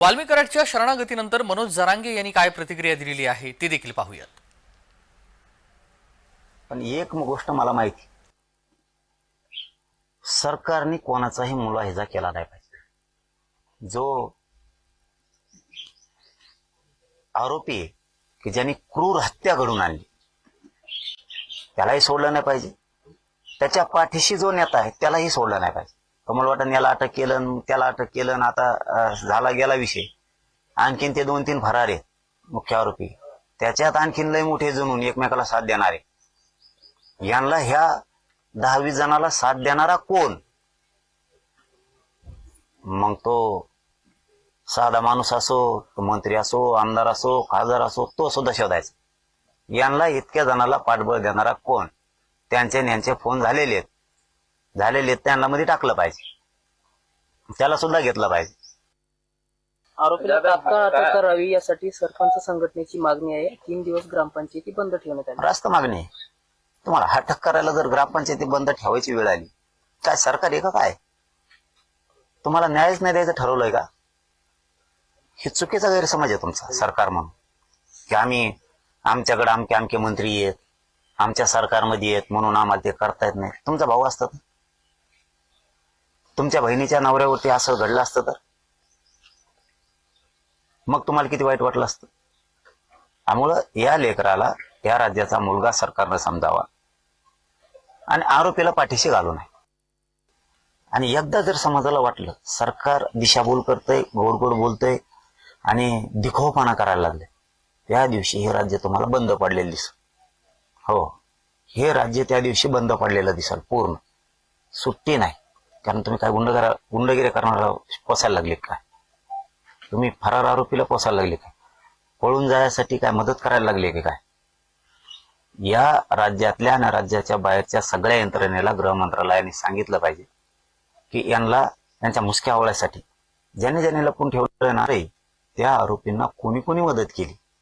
वाल्मीकराडच्या शरणागतीनंतर मनोज जरांगे यांनी काय प्रतिक्रिया दिलेली आहे ती देखील पाहूयात. पण एक गोष्ट मला माहिती सरकारने कोणाचाही मुलाहिजा केला नाही पाहिजे. जो आरोपी की ज्यांनी क्रूर हत्या घडून आणली त्यालाही सोडलं नाही पाहिजे. त्याच्या पाठीशी जो नेता आहे त्यालाही सोडलं नाही पाहिजे. कमल याला अटक केलं त्याला अटक केलं आता झाला गेला विषय. आणखीन ते दोन तीन फरार आहेत मुख्य आरोपी. त्याच्यात आणखीन लय मोठे जणून एकमेकाला साथ देणारे. यांना ह्या दहावीस जणाला साथ देणारा कोण? मग तो साधा माणूस असो तो मंत्री असो आमदार असो खासदार असो तो सुद्धा शोधायचा. यांना इतक्या जणाला पाठबळ देणारा कोण? त्यांचे यांचे फोन झालेले आहेत. झालेले आहेत त्यांना मध्ये टाकलं पाहिजे. त्याला सुद्धा घेतलं पाहिजे. आरोपीला तात्काळ अटक करावी यासाठी सरपंच संघटनेची मागणी आहे. तीन दिवस ग्रामपंचायती बंद ठेवण्यात आली. रास्त मागणी आहे. तुम्हाला हटक करायला जर ग्रामपंचायती बंद ठेवायची वेळ आली काय सरकार आहे का काय? तुम्हाला न्यायच नाही द्यायचं ठरवलंय का? हे चुकीचा गैरसमज आहे तुमचा सरकार म्हणून. की आम्ही आमच्याकडे अमके अमके मंत्री आहेत आमच्या सरकारमध्ये आहेत म्हणून आम्हाला ते करता येत नाही. तुमचा भाऊ असतात तुमच्या बहिणीच्या नवऱ्यावरती असं घडलं असतं तर? मग तुम्हाला किती वाईट वाटलं असतं? त्यामुळं या लेकराला या राज्याचा मुलगा सरकारनं समजावा. आणि आरोपीला पाठीशी घालू नये. आणि एकदा जर समाजाला वाटलं सरकार दिशाभूल करतंय गोड गोड बोलतंय आणि दिखोपाना करायला लागले त्या दिवशी हे राज्य तुम्हाला बंद पडलेलं दिसल. हो. हे राज्य त्या दिवशी बंद पडलेलं दिसल पूर्ण. सुट्टी नाही. कारण तुम्ही काय गुंडगारा गुंडगिरी करणारा पोसायला लागले काय तुम्ही फरार आरोपीला पोसायला लागले काय पळून जाण्यासाठी काय मदत करायला लागली की काय? या राज्यातल्या आणि राज्याच्या बाहेरच्या सगळ्या यंत्रणेला गृह मंत्रालयाने सांगितलं पाहिजे की यांना यांच्या मुसक्या आवळ्यासाठी ज्याने ज्याने लपून ठेवलं आहे त्या आरोपींना कोणी कोणी मदत केली?